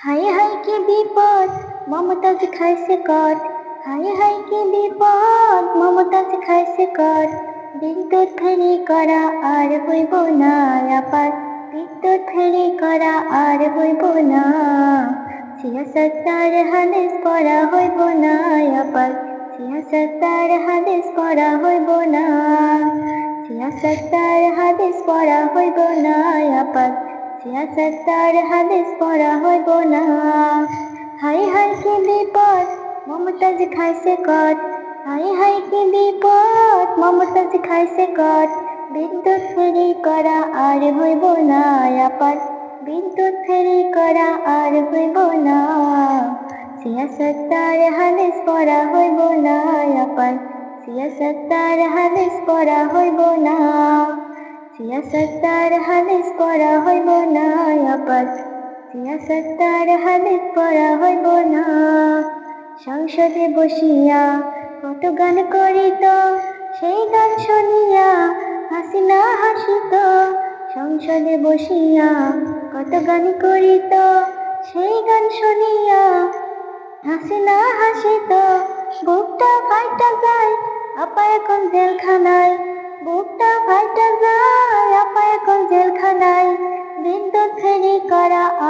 High high কি বিপদ, মমতাজ খাইছে কট হাই হাই কি বিপদ, মমতাজ খাইছে কট বিদ্যুৎ ফেরি করা আর হইব না আপার বিদ্যুৎ ফেরি করা আর হইব না। সিয়াসত্তার হাদিস পড়া হইব না আপার সিয়াসত্তার হাদিস পড়া হইব না। সিয়াসত্তার হাদিস পড়া হইব না আপার সিয়াসত্তার হাদিস পড়া হইব না। হাই হাই, কি বিপদ? মমতাজ খাইছে কট হাই হাই, কি বিপদ? মমতাজ খাইছে কট বিদ্যুৎ ফেরি করা আর হইব না। আপার বিদ্যুৎ ফেরি করা আর হইব না। সিয়াসত্তার হাদিস পড়া হইব না। আপার সিয়াসত্তার হাদিস পড়া হইব না। সিয়াসত্তার হাদিস পড়া হইব না আপাত সিয়াসত্তার হাদিস পড়া হইব না সংসদে বসিয়া কত গান করিত সেই গান শুনিয়া হাসিনা হাসিত সংসদে বসিয়া কত গান করিত সেই গান শুনিয়া হাসিনা হাসিত বুকটা ফাইটা যায় আপা এখন জেলখানায়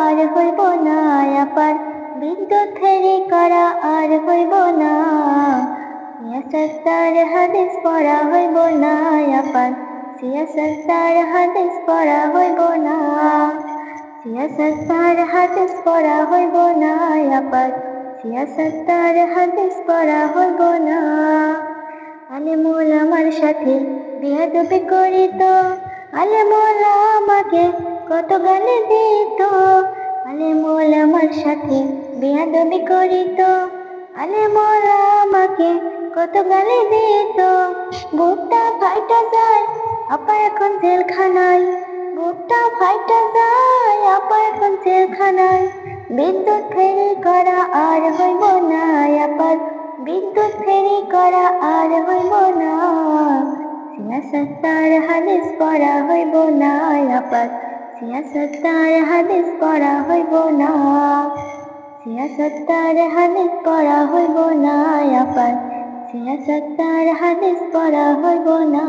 আর হইব না আপার। বিদ্যুৎ ফেরি করা আর হইব না। সিয়াসত্তার হাদিস পড়া হইব না আপার। সিয়াসত্তার হাদিস পড়া হইব না। সিয়াসত্তার হাদিস পড়া হইব না আপার। সিয়াসত্তার হাদিস পড়া হইব না। আলেমুল আমার সাথে বিয়াদবি করিত। আলেমুল আমাকে কত গালি দিত। আলেমুল সাথে বিয়াদবি করিত আলেমুল আমাকে কত গালি দিত বুকটা ফাইটা যায়, আপা এখন জেলখানায়। বুকটা ফাইটা যায়, আপা এখন জেলখানায়। বিদ্যুৎ ফেরি করা আর হইব না আপার বিদ্যুৎ ফেরি করা আর হইব না। সিয়াসত্তার হাদিস পড়া হইব না আপাত সিয়াসত্তার হাদিস পড়া হইব না। সিয়াসত্তার হাদিস পড়া হইব না আপার সিয়াসত্তার হাদিস পড়া হইব না।